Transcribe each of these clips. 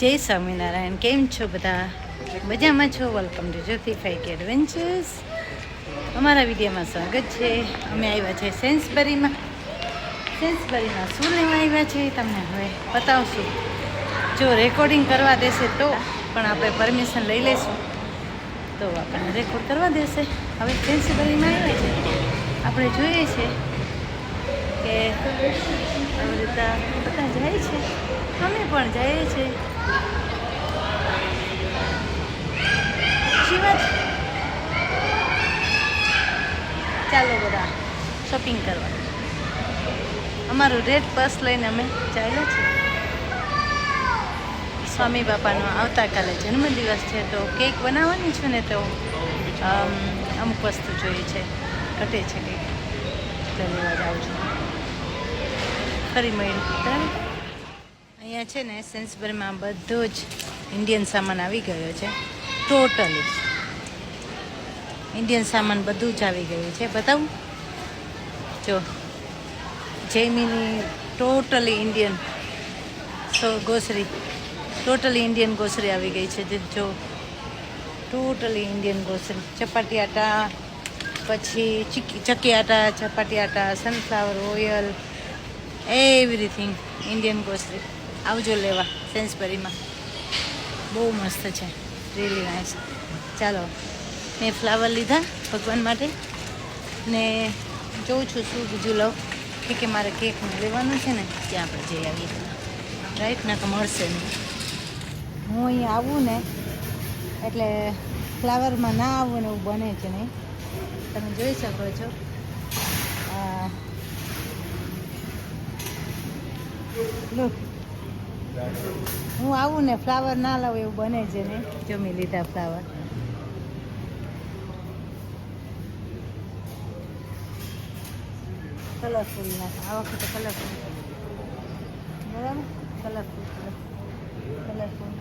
જય સ્વામિનારાયણ. કેમ છો બધા? મજામાં છો? વેલકમ ટુ જ્યોતિ ફાઈક એડવેન્ચર્સ અમારા વિડીયોમાં સ્વાગત છે. અમે આવ્યા છે સેન્સબરીમાં. સેન્સબરીમાં શું લેવા આવ્યા છે તમને હવે બતાવશું. જો રેકોર્ડિંગ કરવા દેશે તો, પણ આપણે પરમિશન લઈ લઈશું. તો આપણને રેકોર્ડ કરવા દેશે. હવે સેન્સબરીમાં આવ્યા છે. આપણે જોઈએ છે કે આવી રીતે બધા જાય છે. અમે પણ જઈએ છીએ શિવાજ ચાલો બધા શોપિંગ કરવા અમારું રેડ પર્સ લઈને અમે ચાલ્યા છીએ. સ્વામી બાપાનો આવતાકાલે જન્મદિવસ છે, તો કેક બનાવવાની છે ને તો અમુક વસ્તુ જોઈએ છે. ઘટે છે કેક ધન્યવાદ લેવા જાઉં છું. ફરી મળ્યું અહીંયા છે ને સેન્સબરમાં બધો જ ઇન્ડિયન સામાન આવી ગયો છે. ટોટલી ઇન્ડિયન સામાન બધું જ આવી ગયું છે. બતાવું? જો, Jaimini totally Indian so grocery, totally Indian grocery આવી ગઈ છે. જો ટોટલી ઇન્ડિયન ગોસરી. ચપાટી આટા પછી ચીકી chakki atta chapati atta sunflower oil everything Indian grocery આવજો લેવા સેન્સબરીમાં બહુ મસ્ત છે. રીલી નાઇસ ચાલો, મેં ફ્લાવર લીધા ભગવાન માટે ને જોઉં છું શું બીજું લઉં. કે કે મારે કેક લેવાનું છે ને, ત્યાં આપણે જઈ આવીએ. રાઈટ ના તો મળશે નહીં. હું અહીંયા આવું ને, એટલે ફ્લાવરમાં ના આવું ને એવું બને છે નહીં. તમે જોઈ શકો છો. હું આવું ને ફ્લાવર ના લાવું એવું બને છે ને. જમી લીધા ફ્લાવર કલરફુલ ના આ વખતે કલરફુલ બરાબર કલરફુલ કલરફુલ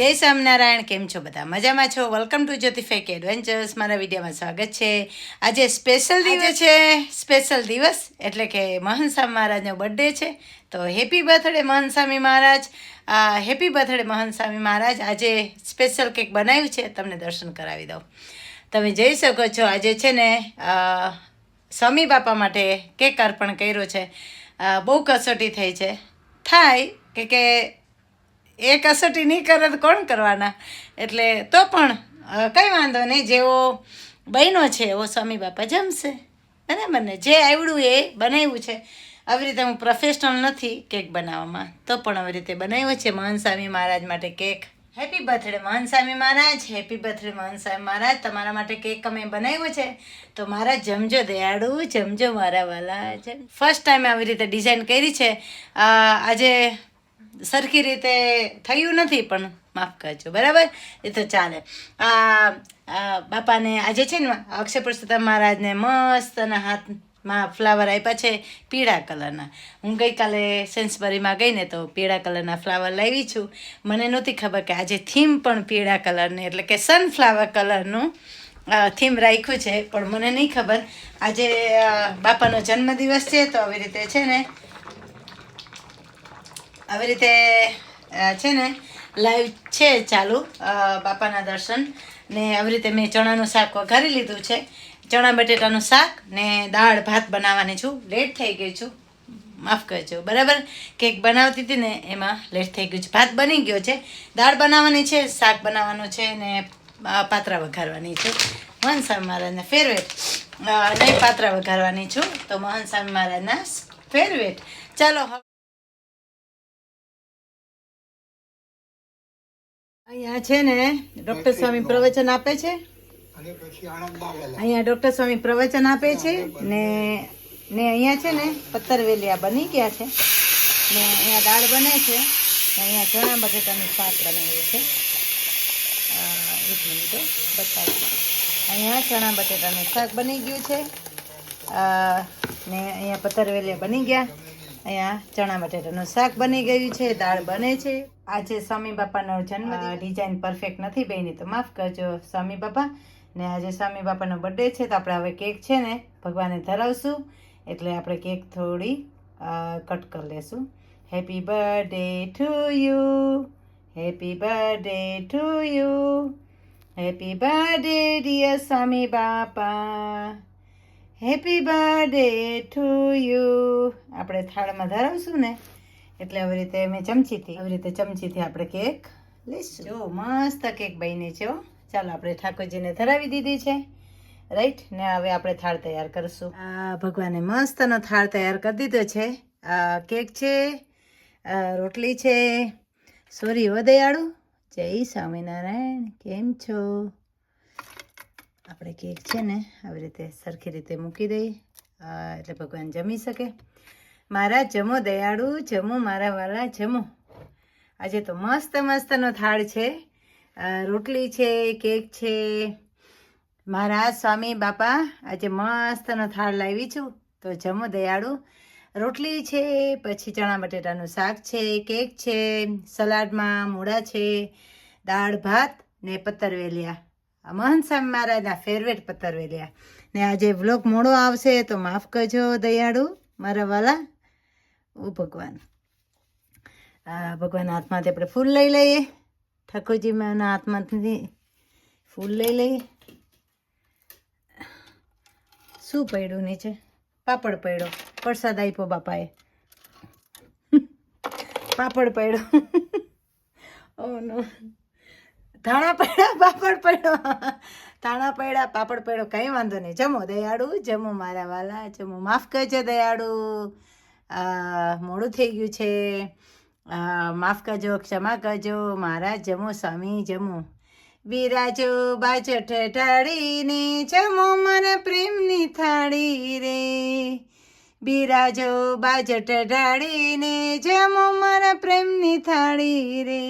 જય સ્વામિનારાયણ કેમ છો બધા? મજામાં છો? વેલકમ ટુ જ્યોતિફેક એડવેન્ચર્સ મારા વિડીયોમાં સ્વાગત છે. આજે સ્પેશિયલ દિવસ છે. સ્પેશિયલ દિવસ એટલે કે મહન મહારાજનો બર્થડે છે. તો happy birthday Mahantswami Maharaj. Happy birthday Mahantswami Maharaj આજે સ્પેશિયલ કેક બનાવ્યું છે. તમને દર્શન કરાવી દઉં. તમે જઈ શકો છો આજે છે ને સ્વામી બાપા માટે કેક અર્પણ કર્યો છે. બહુ કસોટી થઈ છે. થાય કે કે એ કસોટી નહીં કરે તો કોણ કરવાના? એટલે તો પણ કંઈ વાંધો નહીં, જેવો બહેનો છે, એવો સ્વામી બાપા જમશે. અને મને જે આવડ્યું એ બનાવ્યું છે. આવી રીતે હું પ્રોફેશનલ નથી કેક બનાવવામાં. તો પણ આવી રીતે બનાવ્યો છે મહાન સ્વામી મહારાજ માટે કેક. હેપી બર્થડે મહાન સ્વામી મહારાજ હેપી બર્થડે મહાન સ્વામી મહારાજ. તમારા માટે કેક અમે બનાવ્યો છે. તો મારા જમજો દયાળુ, જમજો મારા વાલા ફર્સ્ટ ટાઈમ આવી રીતે ડિઝાઇન કરી છે. આજે સરખી રીતે થયું નથી, પણ માફ કરજો. બરાબર? એ તો ચાલે. આ બાપાને આજે છે ને અક્ષય પુરુષોત્તમ મહારાજને મસ્ત અને હાથમાં ફ્લાવર આપ્યા છે પીળા કલરના. હું ગઈકાલે સેન્સબરીમાં ગઈ ને તો પીળા કલરના ફ્લાવર લાવી છું. મને નહોતી ખબર કે આજે થીમ પણ પીળા કલરની, એટલે કે સનફ્લાવર કલરનું થીમ રાખ્યું છે, પણ મને નહીં ખબર. આજે બાપાનો જન્મદિવસ છે, તો આવી રીતે છે ને આવી રીતે છે ને લાઈવ છે ચાલુ બાપાના દર્શન. ને આવી રીતે મેં ચણાનું શાક વઘારી લીધું છે. ચણા બટેટાનું શાક ને દાળ ભાત બનાવવાની છું. લેટ થઈ ગઈ છું. માફ કરજો. બરાબર? કેક બનાવતી હતી ને એમાં લેટ થઈ ગયું છે. ભાત બની ગયો છે. દાળ બનાવવાની છે, શાક બનાવવાનું છે ને પાત્રા વઘારવાની છે. મહન સ્વામી મહારાજના ફેરવેટ નહીં, પાત્રા વઘારવાની છું. તો મહન સ્વામી મહારાજના ફેરવેટ ચાલો અહીંયા છે ને ડોક્ટર સ્વામી પ્રવચન આપે છે. અહીંયા ડોક્ટર સ્વામી પ્રવચન આપે છે. ને ને અહીંયા છે ને પત્તરવેલિયા બની ગયા છે. ને અહીંયા દાળ બને છે. ને અહીંયા ચણા બટેટાનું શાક બનાવ્યું છે. એક મિનિટ બતાવું. અહીંયા ચણા બટેટાનું શાક બની ગયું છે. ને અહીંયા પત્તરવેલિયા બની ગયા. અહીંયા ચણા બટેટાનું શાક બની ગયું છે દાળ બને છે. આજે સ્વામી બાપાનો જન્મ ડિઝાઇન પરફેક્ટ નથી બની તો માફ કરજો સ્વામી બાપા. ને આજે સ્વામી બાપાનો બર્થડે છે તો આપણે હવે કેક છે ને ભગવાને ધરાવશું. એટલે આપણે કેક થોડી કટ કરી લેશું. Happy birthday to you happy birthday to you happy birthday dear Swami Bapa. Happy birthday to you આપણે થાળમાં ધરાવશું ને? એટલે આવી રીતે મેં ચમચીથી, આવી રીતે ચમચીથી આપણે કેક લઈશું જો, મસ્ત કેક બની છે ચાલો, આપણે ઠાકોરજીને ધરાવી દીધી છે. રાઈટ ને હવે આપણે થાળ તૈયાર કરશું. આ ભગવાને મસ્તનો થાળ તૈયાર કરી દીધો છે. આ કેક છે, આ રોટલી છે. સોરી હો જય સ્વામિનારાયણ. કેમ છો? આપણે કેક છે ને, આવી રીતે સરખી રીતે મૂકી દઈએ એટલે ભગવાન જમી શકે. મારા જમો દયાળુ, જમો મારા વાલા, જમો. આજે તો મસ્ત મસ્તનો થાળ છે. રોટલી છે, કેક છે. મારા સ્વામી બાપા આજે મસ્તનો થાળ લાવી છું. તો જમો દયાળુ. રોટલી છે, પછી ચણા બટેટાનું શાક છે, કેક છે, સલાડમાં મૂળા છે, દાળ ભાત ને પતરવેલિયા આ મહંત સ્વામી મહારાજના ફેરવેટ પતરવેલિયા ને આજે વ્લોગ મોડો આવશે, તો માફ કરજો દયાળુ, મારા વાલા. ઓ ભગવાન. ભગવાન હાથમાંથી આપણે ફૂલ લઈ લઈએ. ઠાકોરજીમાંના હાથમાંથી ફૂલ લઈ લઈએ. શું પડ્યું નીચે? પાપડ પડ્યો. પ્રસાદ આપ્યો બાપાએ. પાપડ પડ્યો. ઓ નો ધાણા પડ્યા, પાપડ પડ્યો. ધાણા પડ્યા, પાપડ પડ્યો, કંઈ વાંધો નહીં. જમો દયાળુ, જમો મારા વાલા, જમો માફ કરજો દયાળુ. મોડું થઈ ગયું છે. માફ કરજો, ક્ષમા કરજો. મારા જમો સ્વામી, જમો. બિરાજો બાજટ ઢાળીને, જમો મારા પ્રેમની થાળી રે. બિરાજો બાજટ ઢાળીને, જમો મારા પ્રેમની થાળી રે.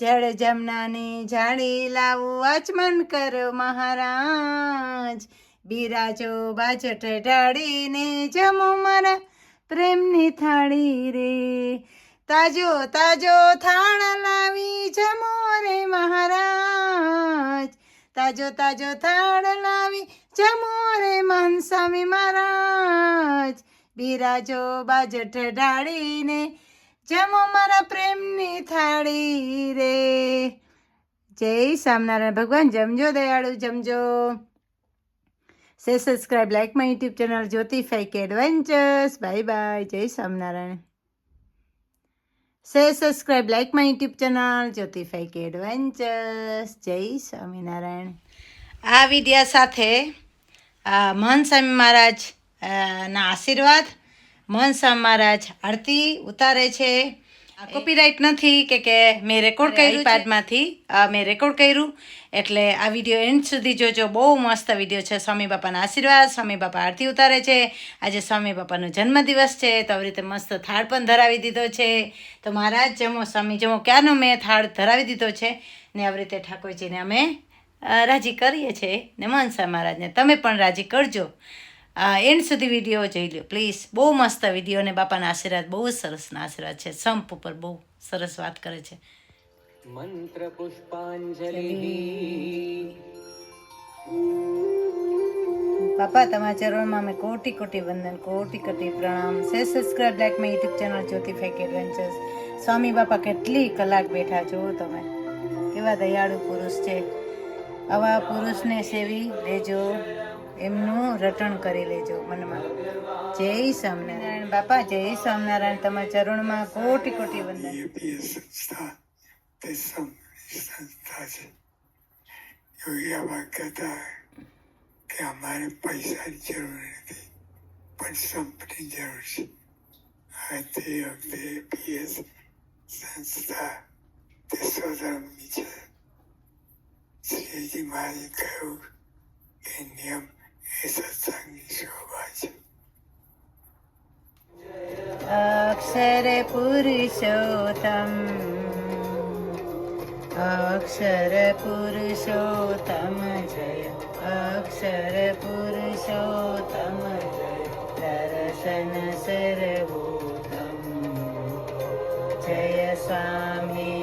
જળ જમનાની જાળી લાવું, આચમન કરો મહારાજ. બિરાજો બાજટ ઢાળીને જમો મારા પ્રેમની થાળી રે. તાજો તાજો થાળ લાવી જમો રે મહારાજ. તાજો તાજો થાળ લાવી જમો રે મનસ્વામી મહારાજ. બિરાજો બાજટ ઢાળીને જમો મારા પ્રેમની થાળી રે. જય સ્વામિનારાયણ ભગવાન. જમજો દયાળુ, જમજો. Say subscribe like my YouTube channel Jyoti fake adventures. Bye bye. Jay Swaminarayan. Say subscribe like my YouTube channel Jyoti fake adventures. Jay Swaminarayan. આ વિદ્યા સાથે મહંત સ્વામી મહારાજ ના આશીર્વાદ મહંત મહારાજ આરતી ઉતારે છે. કોપીરાઇટ નથી કે કે મેં રેકોર્ડ કર્યું પાડમાંથી મેં રેકોર્ડ કર્યું. એટલે આ વીડિયો એન્ડ સુધી જોજો. બહુ મસ્ત વીડિયો છે. સ્વામી બાપાના આશીર્વાદ સ્વામી બાપા આરતી ઉતારે છે. આજે સ્વામી બાપાનો જન્મદિવસ છે. તો આવી રીતે મસ્ત થાળ પણ ધરાવી દીધો છે. તો મહારાજ જમો સ્વામી જમો ક્યાંનો મેં થાળ ધરાવી દીધો છે? ને આવી રીતે ઠાકોરજીને અમે રાજી કરીએ છીએ. ને મનસા મહારાજને તમે પણ રાજી કરજો. એન્ડ સુધી વીડિયો જોઈ લો પ્લીઝ બહુ મસ્ત વીડિયો અને બાપાના આશીર્વાદ બહુ સરસના આશીર્વાદ છે. સંપ ઉપર બહુ સરસ વાત કરે છે. મંત્ર પુષ્પાંજલિ બાપા તમારા ચરણમાં અમે કોટી કોટી વંદન કોટી કોટી પ્રણામ. Say subscribe like my YouTube channel Jyoti fake adventures Swami Bapa કેટલી કલાક બેઠા છો તમે? કેવા દયાળુ પુરુષ છે. આવા પુરુષને સેવી લેજો. એમનું રટણ કરી લેજો મનમાં. જય સ્વામિનારાયણ બાપા, જય સ્વામિનારાયણ. તમારા ચરણમાં કોટી કોટી વંદન. તે સંસ્થા છે. યોગી કહેતા કે અમારે પૈસાની જરૂર નથી, પણ સંપની જરૂર છે. આ તે વખતે પીએસ સંસ્થા, તે સ્વધર્મની છે. શ્રીજી મહારાજે કહ્યું કે નિયમ એ સત્સંગની શોભા છે અક્ષર પુરુષોત્તમ અક્ષર પુરુષોત્તમ જય અક્ષર પુરુષોત્તમ દર્શન સર્વોત્તમ જય સ્વામી